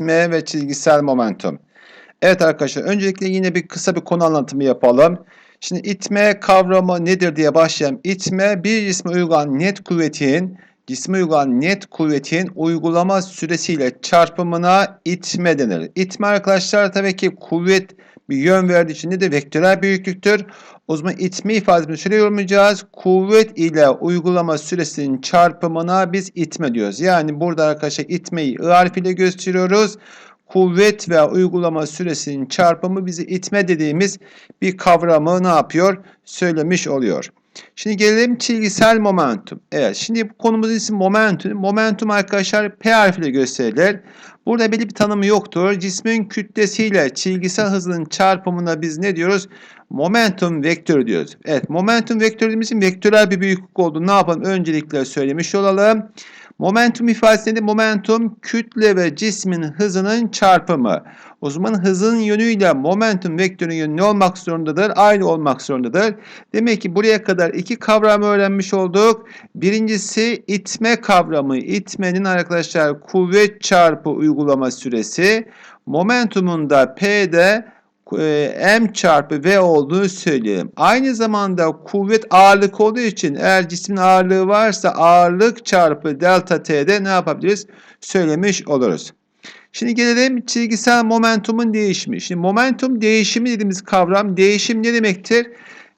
itme ve çizgisel momentum. Evet arkadaşlar öncelikle yine bir kısa bir konu anlatımı yapalım. Şimdi itme kavramı nedir diye başlayalım. İtme bir cisme uygulanan net kuvvetin cisme uygulanan net kuvvetin uygulama süresiyle çarpımına itme denir. İtme arkadaşlar tabii ki kuvvet bir yön verdiği için de vektörel büyüklüktür. O zaman itme ifadesini şöyle yorumlayacağız. Kuvvet ile uygulama süresinin çarpımına biz itme diyoruz. Yani burada arkadaşlar itmeyi I harfiyle gösteriyoruz. Kuvvet veya uygulama süresinin çarpımı bizi itme dediğimiz bir kavramı ne yapıyor? Söylemiş oluyor. Şimdi gelelim çizgisel momentum. Evet şimdi konumuzun ismi momentum. Momentum arkadaşlar P harfiyle gösterilir. Burada belli bir tanımı yoktur. Cismin kütlesiyle çizgisel hızının çarpımına biz ne diyoruz? Momentum vektörü diyoruz. Evet momentum vektörü dediğimizin vektörel bir büyüklük olduğunu ne yapalım? Öncelikle söylemiş olalım. Momentum ifadesinde momentum kütle ve cismin hızının çarpımı. O zaman hızın yönüyle momentum vektörünün yönü ne olmak zorundadır? Aynı olmak zorundadır. Demek ki buraya kadar iki kavramı öğrenmiş olduk. Birincisi itme kavramı. İtmenin arkadaşlar kuvvet çarpı uygulama süresi. Momentumun da P'de m çarpı v olduğunu söyleyelim. Aynı zamanda kuvvet ağırlık olduğu için eğer cismin ağırlığı varsa ağırlık çarpı delta t'de ne yapabiliriz? Söylemiş oluruz. Şimdi gelelim çizgisel momentumun değişimi. Şimdi momentum değişimi dediğimiz kavram değişim ne demektir?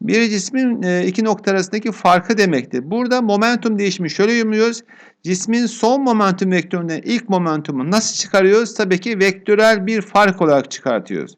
Bir cismin e, iki nokta arasındaki farkı demektir. Burada momentum değişimi şöyle yorumluyoruz. Cismin son momentum vektöründen ilk momentumu nasıl çıkarıyoruz? Tabii ki vektörel bir fark olarak çıkartıyoruz.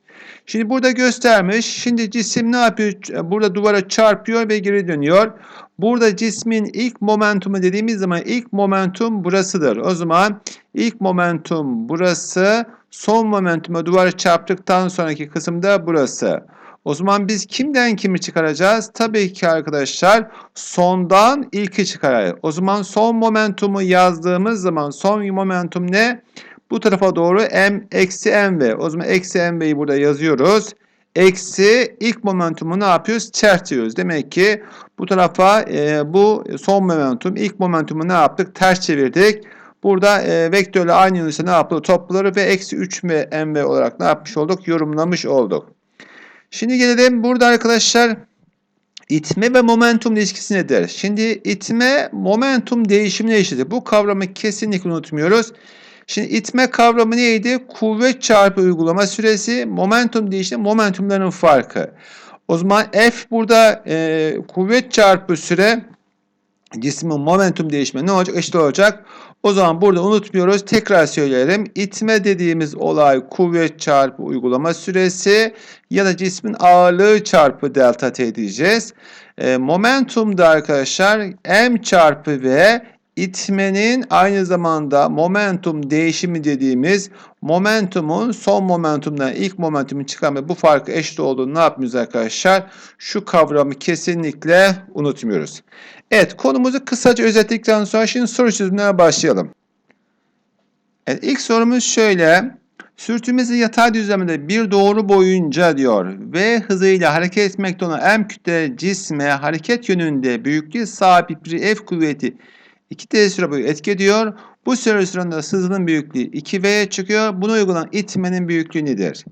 Şimdi burada göstermiş. Şimdi cisim ne yapıyor? Burada duvara çarpıyor ve geri dönüyor. Burada cismin ilk momentumu dediğimiz zaman ilk momentum burasıdır. O zaman ilk momentum burası. Son momentumu duvara çarptıktan sonraki kısımda burası. O zaman biz kimden kimi çıkaracağız? Tabii ki arkadaşlar sondan ilki çıkaracağız. O zaman son momentumu yazdığımız zaman son momentum ne? Bu tarafa doğru m eksi mv. O zaman eksi mv'yi burada yazıyoruz. Eksi ilk momentumu ne yapıyoruz? Çarpıyoruz. Demek ki bu tarafa e, bu son momentum ilk momentumu ne yaptık? Ters çevirdik. Burada e, vektörle aynı yönüse ne yapılır? Topları ve eksi 3 mv olarak ne yapmış olduk? Yorumlamış olduk. Şimdi gelelim burada arkadaşlar itme ve momentum ilişkisi nedir? Şimdi itme momentum değişimine eşittir. Bu kavramı kesinlikle unutmuyoruz. Şimdi itme kavramı neydi? Kuvvet çarpı uygulama süresi, momentum değişimi, momentumların farkı. O zaman F burada e, kuvvet çarpı süre cismin momentum değişimi ne olacak? Eşit olacak. O zaman burada unutmuyoruz. Tekrar söyleyelim. İtme dediğimiz olay kuvvet çarpı uygulama süresi ya da cismin ağırlığı çarpı delta t diyeceğiz. E, momentum da arkadaşlar m çarpı v itmenin aynı zamanda momentum değişimi dediğimiz momentumun son momentumdan ilk momentumun çıkarma bu farkı eşit olduğunu ne yapmıyoruz arkadaşlar? Şu kavramı kesinlikle unutmuyoruz. Evet konumuzu kısaca özetledikten sonra şimdi soru çözümlerine başlayalım. Evet ilk sorumuz şöyle. Sürtünmesi yatay düzlemde bir doğru boyunca diyor ve hızıyla hareket etmekte olan m kütle cisme hareket yönünde büyüklüğü sahip bir F kuvveti 2 t süre boyu etki ediyor. Bu süre sırasında hızının büyüklüğü 2V'ye çıkıyor. Bunu uygulanan itmenin büyüklüğü nedir?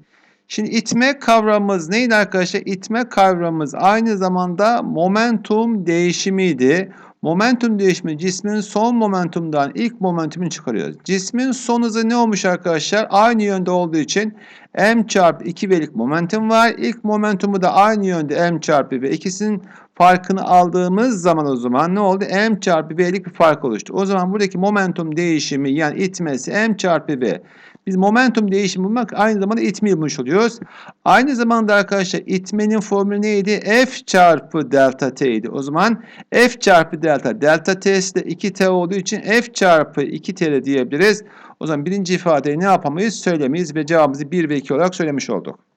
Şimdi itme kavramımız neydi arkadaşlar? İtme kavramımız aynı zamanda momentum değişimiydi. Momentum değişimi cismin son momentumdan ilk momentumunu çıkarıyoruz. Cismin son hızı ne olmuş arkadaşlar? Aynı yönde olduğu için m çarpı 2 velik momentum var. İlk momentumu da aynı yönde m çarpı ve ikisinin farkını aldığımız zaman o zaman ne oldu? m çarpı v'lik bir fark oluştu. O zaman buradaki momentum değişimi yani itmesi m çarpı v. Biz momentum değişimi bulmak aynı zamanda itmeyi bulmuş oluyoruz. Aynı zamanda arkadaşlar itmenin formülü neydi? F çarpı delta t idi. O zaman F çarpı delta. Delta t'si de 2t olduğu için F çarpı 2t diyebiliriz. O zaman birinci ifadeyi ne yapamayız? Söylemeyiz ve cevabımızı 1 ve 2 olarak söylemiş olduk.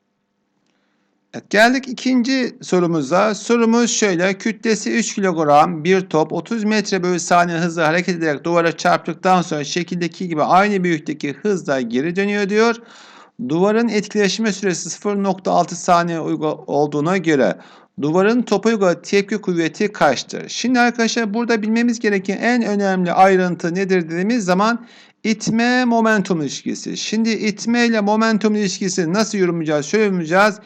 Evet, geldik ikinci sorumuza. Sorumuz şöyle. Kütlesi 3 kilogram bir top 30 metre bölü saniye hızla hareket ederek duvara çarptıktan sonra şekildeki gibi aynı büyüklükteki hızla geri dönüyor diyor. Duvarın etkileşme süresi 0.6 saniye olduğuna göre duvarın topa uyguladığı tepki kuvveti kaçtır? Şimdi arkadaşlar burada bilmemiz gereken en önemli ayrıntı nedir dediğimiz zaman itme momentum ilişkisi. Şimdi itme ile momentum ilişkisi nasıl yorumlayacağız? Şöyle yorumlayacağız.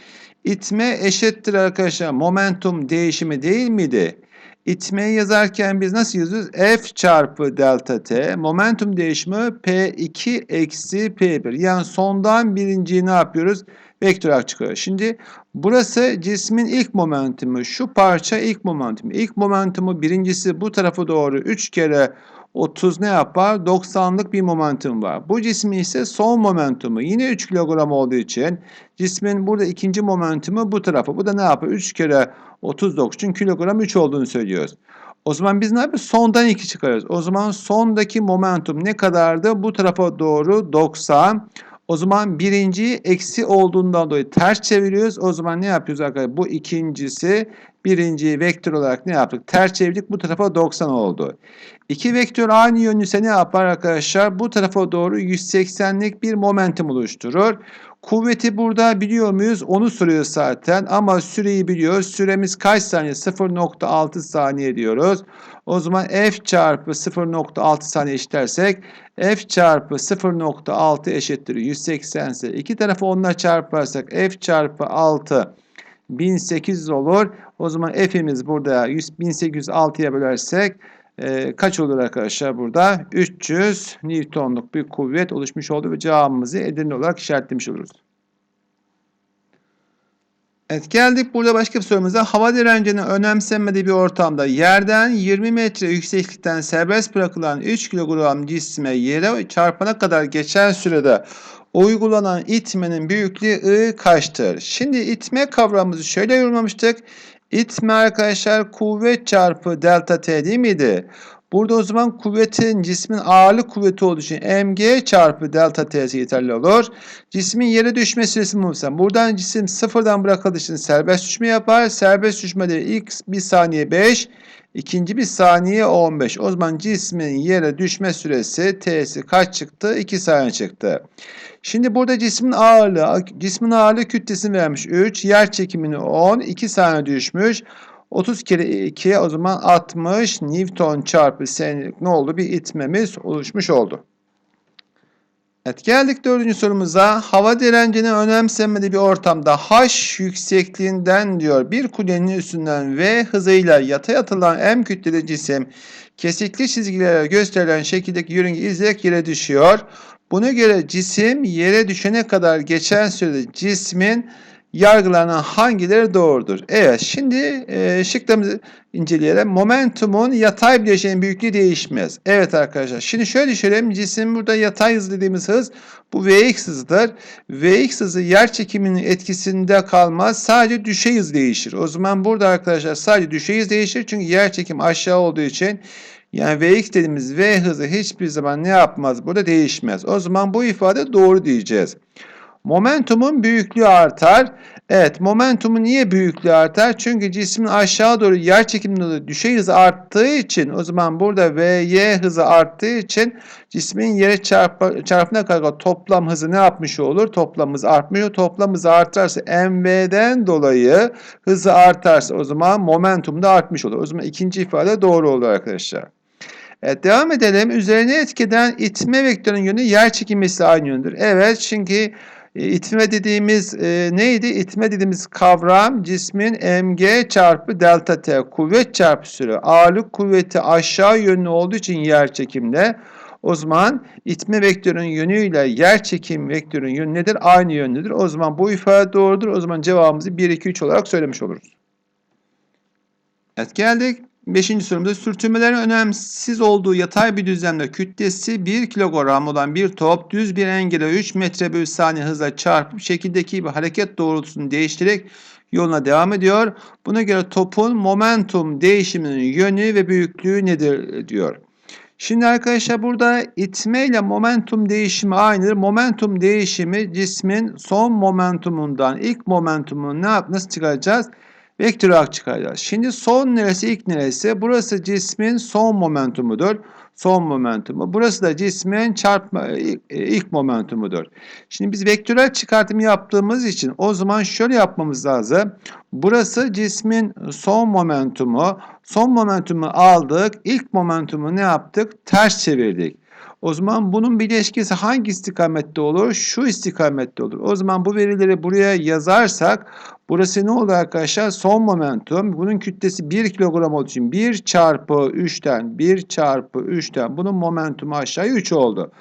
İtme eşittir arkadaşlar momentum değişimi değil miydi? İtmeyi yazarken biz nasıl yazıyoruz? F çarpı delta t. Momentum değişimi P2 eksi P1. Yani sondan birinciyi ne yapıyoruz? Vektör olarak çıkıyor. Şimdi burası cismin ilk momentumu. Şu parça ilk momentumu. İlk momentumu birincisi bu tarafa doğru 3 kere 30 ne yapar? 90'lık bir momentum var. Bu cismin ise son momentumu. Yine 3 kilogram olduğu için cismin burada ikinci momentumu bu tarafa. Bu da ne yapar? 3 kere 39 için kilogram 3 olduğunu söylüyoruz. O zaman biz ne yapıyoruz? Sondan 2 çıkarıyoruz. O zaman sondaki momentum ne kadardı? Bu tarafa doğru 90. O zaman birinciyi eksi olduğundan dolayı ters çeviriyoruz. O zaman ne yapıyoruz arkadaşlar? Bu ikincisi birinciyi vektör olarak ne yaptık? Ters çevirdik. Bu tarafa 90 oldu. İki vektör aynı yönlüse ne yapar arkadaşlar? Bu tarafa doğru 180'lik bir momentum oluşturur. Kuvveti burada biliyor muyuz? Onu soruyor zaten ama süreyi biliyoruz. Süremiz kaç saniye? 0.6 saniye diyoruz. O zaman F çarpı 0.6 saniye eşitlersek F çarpı 0.6 eşittir 180 ise iki tarafı onunla çarparsak F çarpı 6 1800 olur. O zaman F'imiz burada 1806'ya bölersek e, kaç olur arkadaşlar burada? 300 Newton'luk bir kuvvet oluşmuş oldu ve cevabımızı Edirne olarak işaretlemiş oluruz. Evet geldik burada başka bir sorumuza. Hava direncinin önemsenmediği bir ortamda yerden 20 metre yükseklikten serbest bırakılan 3 kilogram cisme yere çarpana kadar geçen sürede uygulanan itmenin büyüklüğü I kaçtır? Şimdi itme kavramımızı şöyle yorumlamıştık. İtme arkadaşlar kuvvet çarpı delta t değil miydi? Burada o zaman kuvvetin cismin ağırlık kuvveti olduğu için mg çarpı delta t'si yeterli olur. Cismin yere düşme süresini bulursan buradan cisim sıfırdan bırakıldığı için serbest düşme yapar. Serbest düşmede ilk bir saniye 5, ikinci bir saniye 15. O zaman cismin yere düşme süresi t'si kaç çıktı? 2 saniye çıktı. Şimdi burada cismin ağırlığı, cismin ağırlığı kütlesini vermiş 3, yer çekimini 10, 2 saniye düşmüş. 30 kere 2 o zaman 60 Newton çarpı senelik ne oldu? Bir itmemiz oluşmuş oldu. Evet geldik dördüncü sorumuza. Hava direncini önemsemediği bir ortamda H yüksekliğinden diyor bir kulenin üstünden V hızıyla yatay atılan M kütleli cisim kesikli çizgilerle gösterilen şekildeki yörünge izleyerek yere düşüyor. Buna göre cisim yere düşene kadar geçen sürede cismin yargılanan hangileri doğrudur? Evet şimdi e, şıklarımızı inceleyelim. Momentumun yatay bileşenin büyüklüğü değişmez. Evet arkadaşlar şimdi şöyle düşünelim. Cisim burada yatay hız dediğimiz hız bu Vx hızıdır. Vx hızı yer çekiminin etkisinde kalmaz. Sadece düşey hız değişir. O zaman burada arkadaşlar sadece düşey hız değişir. Çünkü yer çekim aşağı olduğu için yani Vx dediğimiz V hızı hiçbir zaman ne yapmaz? Burada değişmez. O zaman bu ifade doğru diyeceğiz. Momentumun büyüklüğü artar. Evet momentumun niye büyüklüğü artar? Çünkü cismin aşağı doğru yer çekiminde düşey hızı arttığı için o zaman burada Vy hızı arttığı için cismin yere çarpı, çarpına kadar toplam hızı ne yapmış olur? Toplam hızı artmıyor. Toplam hızı artarsa mv'den dolayı hızı artarsa o zaman momentum da artmış olur. O zaman ikinci ifade doğru olur arkadaşlar. Evet devam edelim. Üzerine etkeden itme vektörünün yönü yer çekilmesi aynı yöndür. Evet çünkü itme dediğimiz e, neydi? İtme dediğimiz kavram cismin mg çarpı delta t kuvvet çarpı süre. Ağırlık kuvveti aşağı yönlü olduğu için yer çekimde. O zaman itme vektörünün yönüyle yer çekim vektörünün yönü nedir? Aynı yönlüdür. O zaman bu ifade doğrudur. O zaman cevabımızı 1, 2, 3 olarak söylemiş oluruz. Evet geldik. Beşinci sorumuzda sürtünmelerin önemsiz olduğu yatay bir düzlemde kütlesi 1 kilogram olan bir top düz bir engele 3 metre bölü saniye hızla çarpıp şekildeki bir hareket doğrultusunu değiştirerek yoluna devam ediyor. Buna göre topun momentum değişiminin yönü ve büyüklüğü nedir diyor. Şimdi arkadaşlar burada itme ile momentum değişimi aynıdır. Momentum değişimi cismin son momentumundan ilk momentumunu ne yap nasıl çıkaracağız? Vektör olarak çıkaracağız. Şimdi son neresi ilk neresi? Burası cismin son momentumudur. Son momentumu. Burası da cismin çarpma ilk momentumudur. Şimdi biz vektörel çıkartımı yaptığımız için o zaman şöyle yapmamız lazım. Burası cismin son momentumu. Son momentumu aldık. İlk momentumu ne yaptık? Ters çevirdik. O zaman bunun bileşkesi hangi istikamette olur? Şu istikamette olur. O zaman bu verileri buraya yazarsak burası ne olur arkadaşlar? Son momentum. Bunun kütlesi 1 kilogram olduğu için 1 çarpı 3'ten 1 çarpı 3'ten bunun momentumu aşağıya 3 oldu.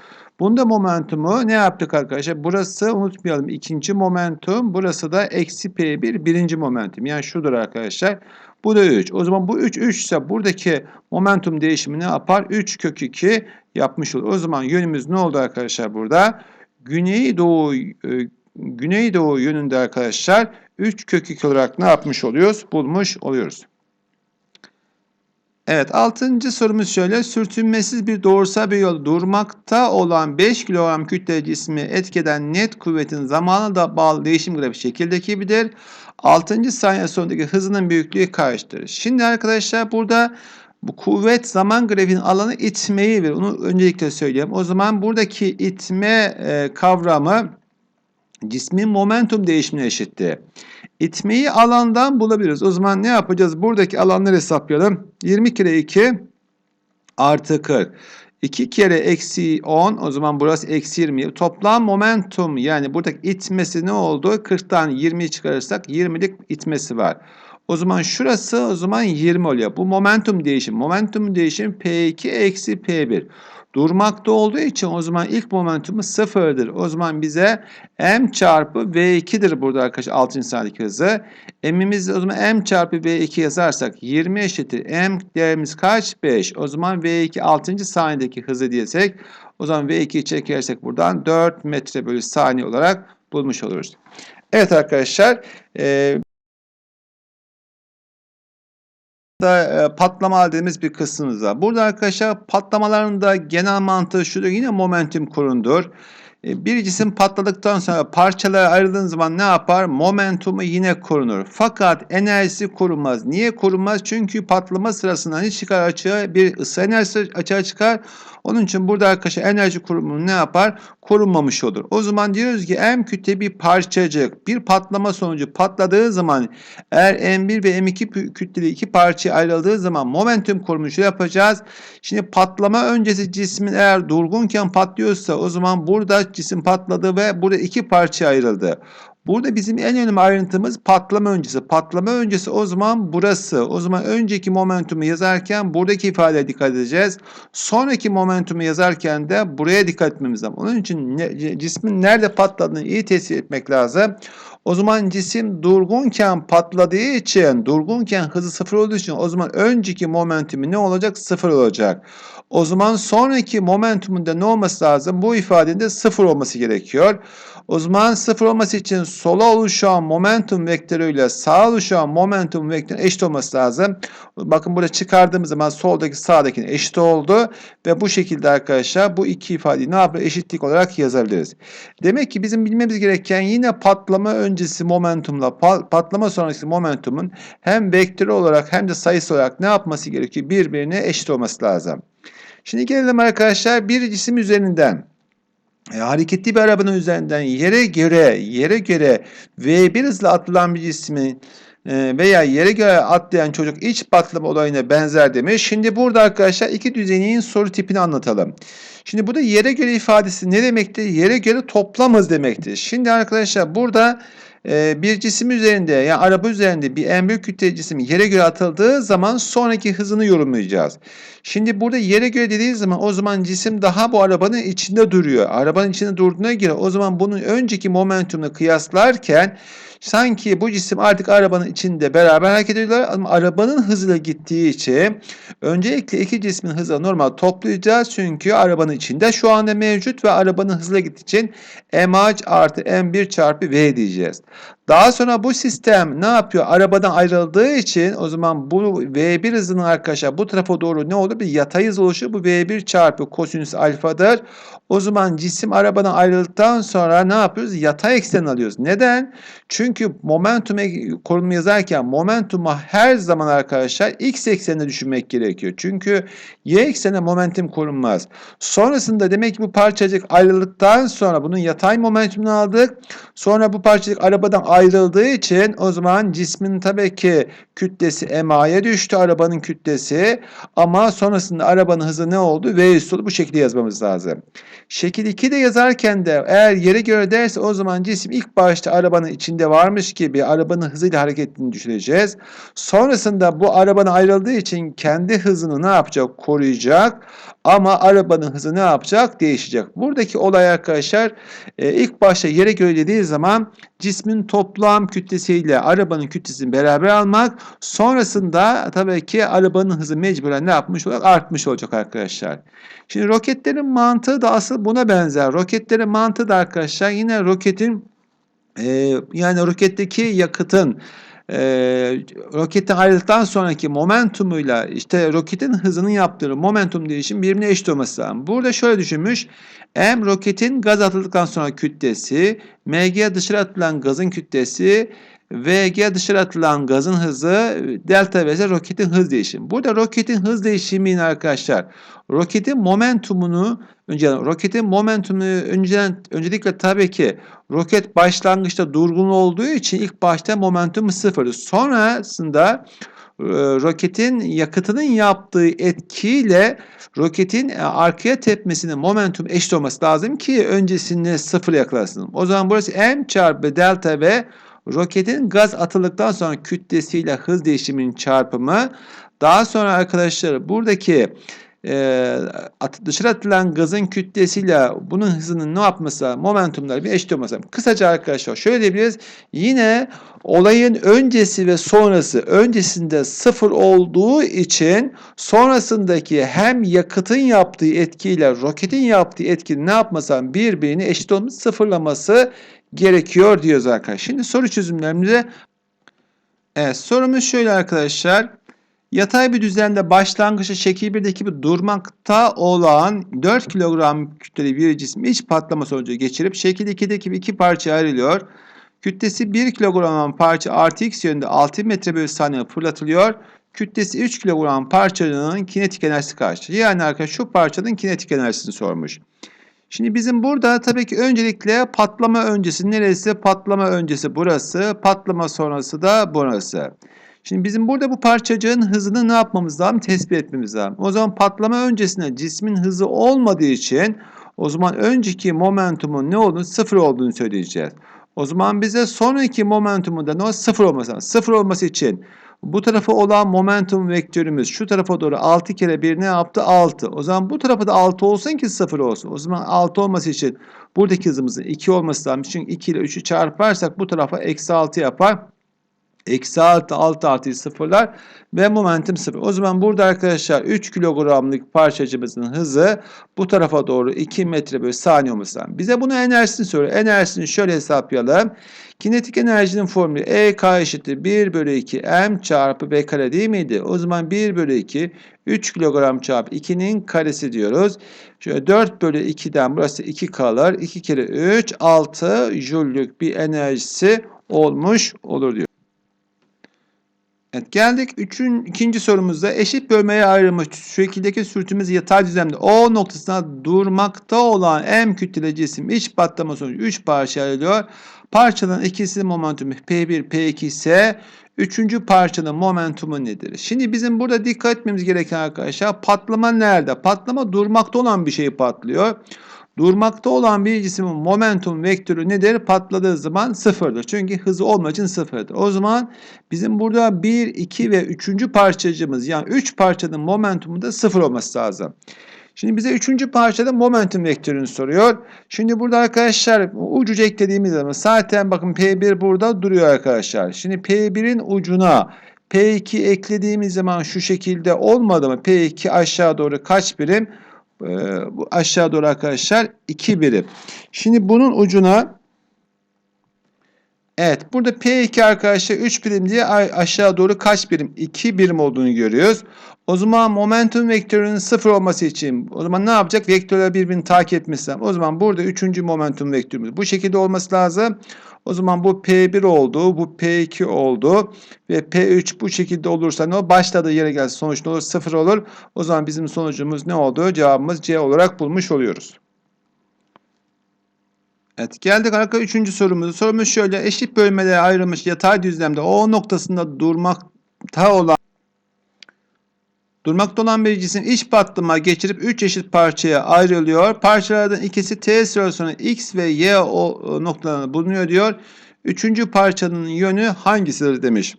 Bunda momentumu ne yaptık arkadaşlar? Burası unutmayalım ikinci momentum. Burası da eksi P1 birinci momentum. Yani şudur arkadaşlar. Bu da 3. O zaman bu 3 3 ise buradaki momentum değişimi ne yapar? 3 kök 2 yapmış olur. O zaman yönümüz ne oldu arkadaşlar burada? Güneydoğu e, Güneydoğu yönünde arkadaşlar 3 kök 2 olarak ne yapmış oluyoruz? Bulmuş oluyoruz. Evet altıncı sorumuz şöyle. Sürtünmesiz bir doğrusal bir yol durmakta olan 5 kilogram kütle cismi etkeden net kuvvetin zamana da bağlı değişim grafiği şekildeki gibidir. 6. saniye sonundaki hızının büyüklüğü kaçtır? Şimdi arkadaşlar burada bu kuvvet zaman grafiğinin alanı itmeyi verir. Onu öncelikle söyleyeyim. O zaman buradaki itme e, kavramı cismin momentum değişimine eşittir. İtmeyi alandan bulabiliriz. O zaman ne yapacağız? Buradaki alanları hesaplayalım. 20 kere 2 artı 40. 2 kere eksi 10 o zaman burası eksi 20. Toplam momentum yani buradaki itmesi ne oldu? 40'tan 20'yi çıkarırsak 20'lik itmesi var. O zaman şurası o zaman 20 oluyor. Bu momentum değişim. Momentum değişim P2 eksi P1 durmakta olduğu için o zaman ilk momentumu sıfırdır. O zaman bize m çarpı v2'dir burada arkadaşlar 6. saniyedeki hızı. M'imiz o zaman m çarpı v2 yazarsak 20 eşittir. m değerimiz kaç? 5. O zaman v2 6. saniyedeki hızı diyesek o zaman v2'yi çekersek buradan 4 metre bölü saniye olarak bulmuş oluruz. Evet arkadaşlar. E, da e, patlama dediğimiz bir kısmımız var. Burada arkadaşlar patlamaların da genel mantığı şudur. Yine momentum korundur. E, bir cisim patladıktan sonra parçalara ayrıldığın zaman ne yapar? Momentumu yine korunur. Fakat enerjisi korunmaz. Niye korunmaz? Çünkü patlama sırasında ne çıkar açığa? Bir ısı enerjisi açığa çıkar. Onun için burada arkadaşlar enerji korunumu ne yapar? Korunmamış olur. O zaman diyoruz ki M kütle bir parçacık bir patlama sonucu patladığı zaman eğer M1 ve M2 kütleli iki parçaya ayrıldığı zaman momentum korunmuşu yapacağız. Şimdi patlama öncesi cismin eğer durgunken patlıyorsa o zaman burada cisim patladı ve burada iki parçaya ayrıldı. Burada bizim en önemli ayrıntımız patlama öncesi. Patlama öncesi o zaman burası. O zaman önceki momentumu yazarken buradaki ifadeye dikkat edeceğiz. Sonraki momentumu yazarken de buraya dikkat etmemiz lazım. Onun için ne, cismin nerede patladığını iyi tespit etmek lazım. O zaman cisim durgunken patladığı için, durgunken hızı sıfır olduğu için o zaman önceki momentumu ne olacak? Sıfır olacak. O zaman sonraki momentumunda ne olması lazım? Bu ifadenin de sıfır olması gerekiyor. O zaman sıfır olması için sola oluşan momentum vektörüyle sağ oluşan momentum vektörü eşit olması lazım. Bakın burada çıkardığımız zaman soldaki sağdakinin eşit oldu. Ve bu şekilde arkadaşlar bu iki ifadeyi ne yapıyor? Eşitlik olarak yazabiliriz. Demek ki bizim bilmemiz gereken yine patlama öncesi momentumla patlama sonrası momentumun hem vektörü olarak hem de sayısı olarak ne yapması gerekiyor? Birbirine eşit olması lazım. Şimdi gelelim arkadaşlar bir cisim üzerinden e, hareketli bir arabanın üzerinden yere göre yere göre V1 hızla atılan bir cismin e, veya yere göre atlayan çocuk iç patlama olayına benzer demiş. Şimdi burada arkadaşlar iki düzeyin soru tipini anlatalım. Şimdi burada yere göre ifadesi ne demektir? Yere göre toplam hız demektir. Şimdi arkadaşlar burada e, bir cisim üzerinde yani araba üzerinde bir en büyük kütle cisim yere göre atıldığı zaman sonraki hızını yorumlayacağız. Şimdi burada yere göre dediği zaman o zaman cisim daha bu arabanın içinde duruyor. Arabanın içinde durduğuna göre o zaman bunun önceki momentumunu kıyaslarken sanki bu cisim artık arabanın içinde beraber hareket ediyorlar ama arabanın hızıyla gittiği için öncelikle iki cismin hızını normal toplayacağız çünkü arabanın içinde şu anda mevcut ve arabanın hızıyla gittiği için mh artı m1 çarpı v diyeceğiz. Daha sonra bu sistem ne yapıyor? Arabadan ayrıldığı için o zaman bu V1 hızının arkadaşlar bu tarafa doğru ne olur? Bir yatay hız oluşuyor. Bu V1 çarpı kosinüs alfadır. O zaman cisim arabadan ayrıldıktan sonra ne yapıyoruz? Yatay eksen alıyoruz. Neden? Çünkü momentum konumu yazarken momentumu her zaman arkadaşlar x ekseninde düşünmek gerekiyor. Çünkü y eksenine momentum korunmaz. Sonrasında demek ki bu parçacık ayrıldıktan sonra bunun yatay momentumunu aldık. Sonra bu parçacık arabadan ayrıldığı için o zaman cismin tabii ki kütlesi MA'ya düştü arabanın kütlesi ama sonrasında arabanın hızı ne oldu? V üstü. Bu şekilde yazmamız lazım. Şekil 2'de yazarken de eğer yere göre derse o zaman cisim ilk başta arabanın içinde varmış gibi arabanın hızıyla hareket ettiğini düşüneceğiz. Sonrasında bu arabanın ayrıldığı için kendi hızını ne yapacak? Koruyacak. Ama arabanın hızı ne yapacak? Değişecek. Buradaki olay arkadaşlar e, ilk başta yere göre dediği zaman cismin toplam kütlesiyle arabanın kütlesini beraber almak sonrasında tabii ki arabanın hızı mecburen ne yapmış olacak? Artmış olacak arkadaşlar. Şimdi roketlerin mantığı da asıl buna benzer. Roketlerin mantığı da arkadaşlar yine roketin e, yani roketteki yakıtın e, roketten ayrıldıktan sonraki momentumuyla işte roketin hızının yaptığı momentum değişim birbirine eşit olması lazım. Burada şöyle düşünmüş. M roketin gaz atıldıktan sonra kütlesi, MG dışarı atılan gazın kütlesi, VG dışarı atılan gazın hızı, delta V roketin hız değişimi. Burada roketin hız değişimini arkadaşlar, roketin momentumunu önce roketin momentumunu önceden öncelikle tabii ki roket başlangıçta durgun olduğu için ilk başta momentumu sıfırdı. Sonrasında e, roketin yakıtının yaptığı etkiyle roketin e, arkaya tepmesinin momentum eşit olması lazım ki öncesinde sıfır yakalasın. O zaman burası m çarpı delta v roketin gaz atıldıktan sonra kütlesiyle hız değişiminin çarpımı. Daha sonra arkadaşlar buradaki e, at, dışarı atılan gazın kütlesiyle bunun hızının ne yapması momentumları bir eşit olması Kısaca arkadaşlar şöyle diyebiliriz. Yine olayın öncesi ve sonrası öncesinde sıfır olduğu için sonrasındaki hem yakıtın yaptığı etkiyle roketin yaptığı etkinin ne yapması birbirini eşit olması sıfırlaması gerekiyor diyoruz arkadaşlar. Şimdi soru çözümlerimize Evet sorumuz şöyle arkadaşlar. Yatay bir düzlemde başlangıçta şekil 1'deki gibi durmakta olan 4 kilogram kütleli bir cisim iç patlama sonucu geçirip şekil 2'deki gibi iki parça ayrılıyor. Kütlesi 1 kilogram olan parça artı x yönünde 6 metre bölü saniye fırlatılıyor. Kütlesi 3 kilogram parçanın kinetik enerjisi kaç? Yani arkadaşlar şu parçanın kinetik enerjisini sormuş. Şimdi bizim burada tabii ki öncelikle patlama öncesi neresi? Patlama öncesi burası. Patlama sonrası da burası. Şimdi bizim burada bu parçacığın hızını ne yapmamız lazım? Tespit etmemiz lazım. O zaman patlama öncesinde cismin hızı olmadığı için o zaman önceki momentumun ne olduğunu sıfır olduğunu söyleyeceğiz. O zaman bize sonraki momentumun da ne sıfır olması. Sıfır olması için bu tarafa olan momentum vektörümüz şu tarafa doğru 6 kere 1 ne yaptı? 6. O zaman bu tarafa da 6 olsun ki 0 olsun. O zaman 6 olması için buradaki hızımızın 2 olması lazım. Çünkü 2 ile 3'ü çarparsak bu tarafa eksi 6 yapar. Eksi 6, 6 artı sıfırlar ve momentum sıfır. O zaman burada arkadaşlar 3 kilogramlık parçacığımızın hızı bu tarafa doğru 2 metre bölü saniye olması lazım. Bize bunu enerjisini soruyor. Enerjisini şöyle hesaplayalım. Kinetik enerjinin formülü EK eşittir 1 bölü 2 m çarpı b kare değil miydi? O zaman 1 bölü 2 3 kilogram çarpı 2'nin karesi diyoruz. Şöyle 4 bölü 2'den burası 2 kalır. 2 kere 3 6 jüllük bir enerjisi olmuş olur diyor. Evet geldik üçün, ikinci sorumuzda eşit bölmeye ayrılmış şekildeki sürtünmemiz yatay düzlemde O noktasına durmakta olan M kütleli cisim iç patlama sonucu 3 parça ayrılıyor. Parçaların ikisi momentumu P1, P2 ise üçüncü parçanın momentumu nedir? Şimdi bizim burada dikkat etmemiz gereken arkadaşlar patlama nerede? Patlama durmakta olan bir şey patlıyor. Durmakta olan bir cismin momentum vektörü nedir? Patladığı zaman sıfırdır. Çünkü hızı olmadığı için sıfırdır. O zaman bizim burada 1, 2 ve 3. parçacığımız yani 3 parçanın momentumu da sıfır olması lazım. Şimdi bize üçüncü parçada momentum vektörünü soruyor. Şimdi burada arkadaşlar ucuca eklediğimiz zaman zaten bakın P1 burada duruyor arkadaşlar. Şimdi P1'in ucuna P2 eklediğimiz zaman şu şekilde olmadı mı? P2 aşağı doğru kaç birim? Ee, bu aşağı doğru arkadaşlar 2 birim. Şimdi bunun ucuna Evet burada P2 arkadaşlar 3 birim diye aşağı doğru kaç birim? 2 birim olduğunu görüyoruz. O zaman momentum vektörünün sıfır olması için o zaman ne yapacak? Vektörler birbirini takip etmesi. O zaman burada üçüncü momentum vektörümüz bu şekilde olması lazım. O zaman bu P1 oldu, bu P2 oldu ve P3 bu şekilde olursa ne olur? Başladığı yere gelse sonuç ne olur? Sıfır olur. O zaman bizim sonucumuz ne oldu? Cevabımız C olarak bulmuş oluyoruz. Evet geldik arkadaşlar üçüncü sorumuza. Sorumuz şöyle eşit bölmelere ayrılmış yatay düzlemde O noktasında durmakta olan Durmakta olan bir cisim iç patlama geçirip 3 eşit parçaya ayrılıyor. Parçalardan ikisi T sırasında X ve Y o noktalarında bulunuyor diyor. Üçüncü parçanın yönü hangisidir demiş.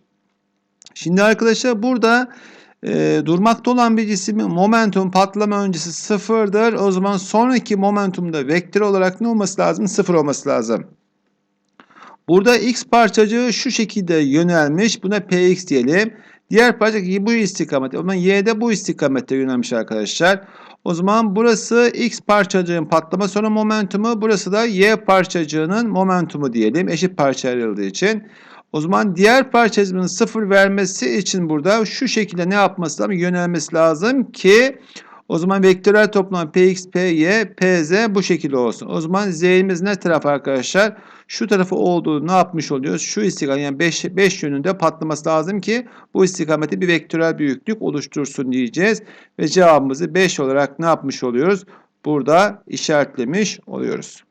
Şimdi arkadaşlar burada e, durmakta olan bir cismin momentum patlama öncesi sıfırdır. O zaman sonraki momentumda vektör olarak ne olması lazım? Sıfır olması lazım. Burada x parçacığı şu şekilde yönelmiş. Buna px diyelim. Diğer parçacık bu istikamette. O zaman y'de bu istikamette yönelmiş arkadaşlar. O zaman burası x parçacığın patlama sonra momentumu. Burası da y parçacığının momentumu diyelim. Eşit parça ayrıldığı için. O zaman diğer parçacığın sıfır vermesi için burada şu şekilde ne yapması lazım? Yönelmesi lazım ki o zaman vektörel toplam px, py, pz bu şekilde olsun. O zaman z'imiz ne taraf arkadaşlar? Şu tarafı olduğu ne yapmış oluyoruz? Şu istikamet yani 5, 5 yönünde patlaması lazım ki bu istikamette bir vektörel büyüklük oluştursun diyeceğiz. Ve cevabımızı 5 olarak ne yapmış oluyoruz? Burada işaretlemiş oluyoruz.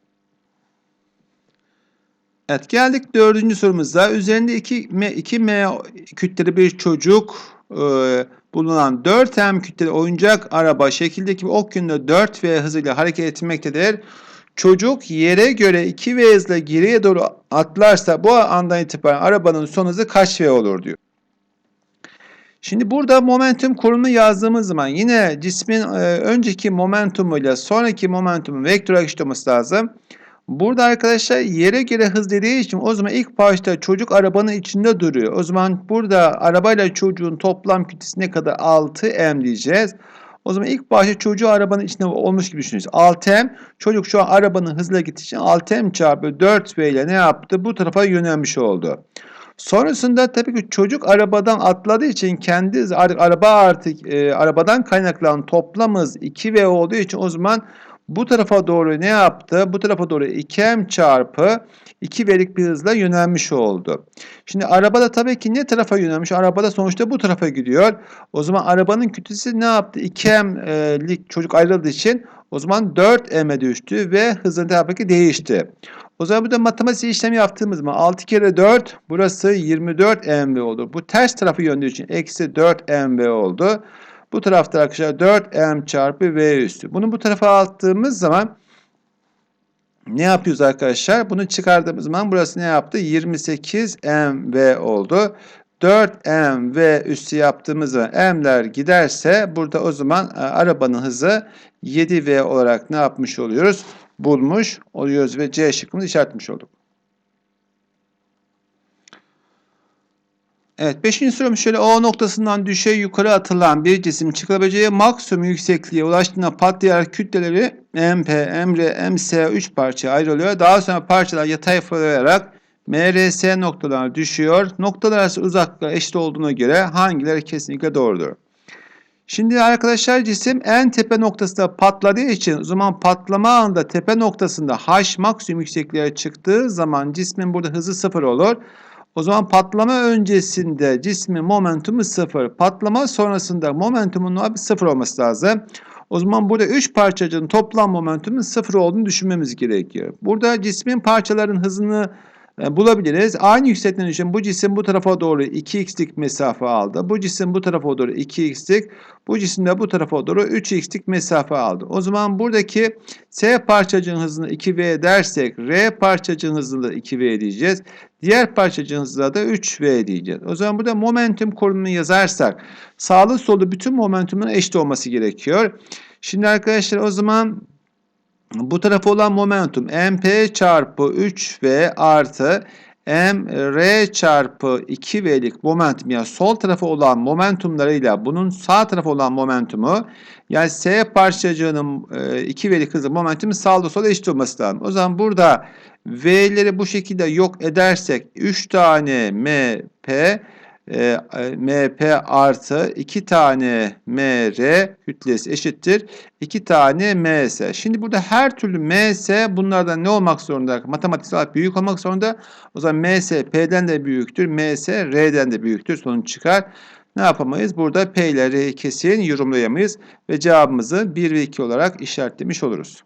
Evet geldik dördüncü sorumuza. Üzerinde 2M, 2M kütleli bir çocuk e, bulunan 4M kütleli oyuncak araba şekildeki ok yönünde 4V hızıyla hareket etmektedir. Çocuk yere göre 2V hızla geriye doğru atlarsa bu andan itibaren arabanın son hızı kaç V olur diyor. Şimdi burada momentum kurumu yazdığımız zaman yine cismin e, önceki momentumuyla sonraki momentumun vektör olması lazım. Burada arkadaşlar yere göre hız dediği için o zaman ilk başta çocuk arabanın içinde duruyor. O zaman burada arabayla çocuğun toplam kütlesi ne kadar? 6m diyeceğiz. O zaman ilk başta çocuğu arabanın içinde olmuş gibi düşünüyoruz. 6m çocuk şu an arabanın hızla gittiği için 6m çarpı 4v ile ne yaptı? Bu tarafa yönelmiş oldu. Sonrasında tabii ki çocuk arabadan atladığı için kendi araba artık e, arabadan kaynaklanan toplam hız 2v olduğu için o zaman bu tarafa doğru ne yaptı? Bu tarafa doğru 2m çarpı 2 verik bir hızla yönelmiş oldu. Şimdi arabada tabii ki ne tarafa yönelmiş? Arabada sonuçta bu tarafa gidiyor. O zaman arabanın kütlesi ne yaptı? 2m'lik çocuk ayrıldığı için o zaman 4m'e düştü ve hızı tabii ki değişti. O zaman burada matematik işlemi yaptığımız zaman 6 kere 4 burası 24 mv olur. Bu ters tarafı yöndüğü için eksi 4 mv oldu. Bu tarafta arkadaşlar 4m çarpı v üstü. Bunu bu tarafa attığımız zaman ne yapıyoruz arkadaşlar? Bunu çıkardığımız zaman burası ne yaptı? 28mv oldu. 4mv üstü yaptığımız zaman m'ler giderse burada o zaman e, arabanın hızı 7v olarak ne yapmış oluyoruz? Bulmuş oluyoruz ve C şıkkımızı işaretmiş olduk. Evet 5. sorumuz şöyle O noktasından düşey yukarı atılan bir cisim çıkabileceği maksimum yüksekliğe ulaştığında patlayarak kütleleri MP, MR, MC 3 parçaya ayrılıyor. Daha sonra parçalar yatay fırlayarak MRS noktalarına düşüyor. Noktalar arası uzaklıklar eşit olduğuna göre hangileri kesinlikle doğrudur? Şimdi arkadaşlar cisim en tepe noktasında patladığı için o zaman patlama anında tepe noktasında H maksimum yüksekliğe çıktığı zaman cismin burada hızı sıfır olur. O zaman patlama öncesinde cismin momentumu sıfır. Patlama sonrasında momentumun sıfır olması lazım. O zaman burada 3 parçacığın toplam momentumun sıfır olduğunu düşünmemiz gerekiyor. Burada cismin parçaların hızını bulabiliriz. Aynı yüksekliğini düşün. Bu cisim bu tarafa doğru 2x'lik mesafe aldı. Bu cisim bu tarafa doğru 2x'lik. Bu cisim de bu tarafa doğru 3x'lik mesafe aldı. O zaman buradaki S parçacığın hızını 2v dersek R parçacığın hızını da 2v diyeceğiz. Diğer parçacığın hızına da 3v diyeceğiz. O zaman burada momentum korunumunu yazarsak sağlı solu bütün momentumun eşit olması gerekiyor. Şimdi arkadaşlar o zaman bu tarafa olan momentum mp çarpı 3v artı mr çarpı 2v'lik momentum yani sol tarafa olan momentumlarıyla bunun sağ tarafa olan momentumu yani S parçacığının 2v'lik hızı momentumu sağda sola eşit olması lazım. O zaman burada v'leri bu şekilde yok edersek 3 tane mp e, MP artı 2 tane MR kütlesi eşittir. 2 tane MS. Şimdi burada her türlü MS bunlardan ne olmak zorunda? Matematiksel olarak büyük olmak zorunda. O zaman MS P'den de büyüktür. MS R'den de büyüktür. Sonuç çıkar. Ne yapamayız? Burada P ile R'yi kesin yorumlayamayız. Ve cevabımızı 1 ve 2 olarak işaretlemiş oluruz.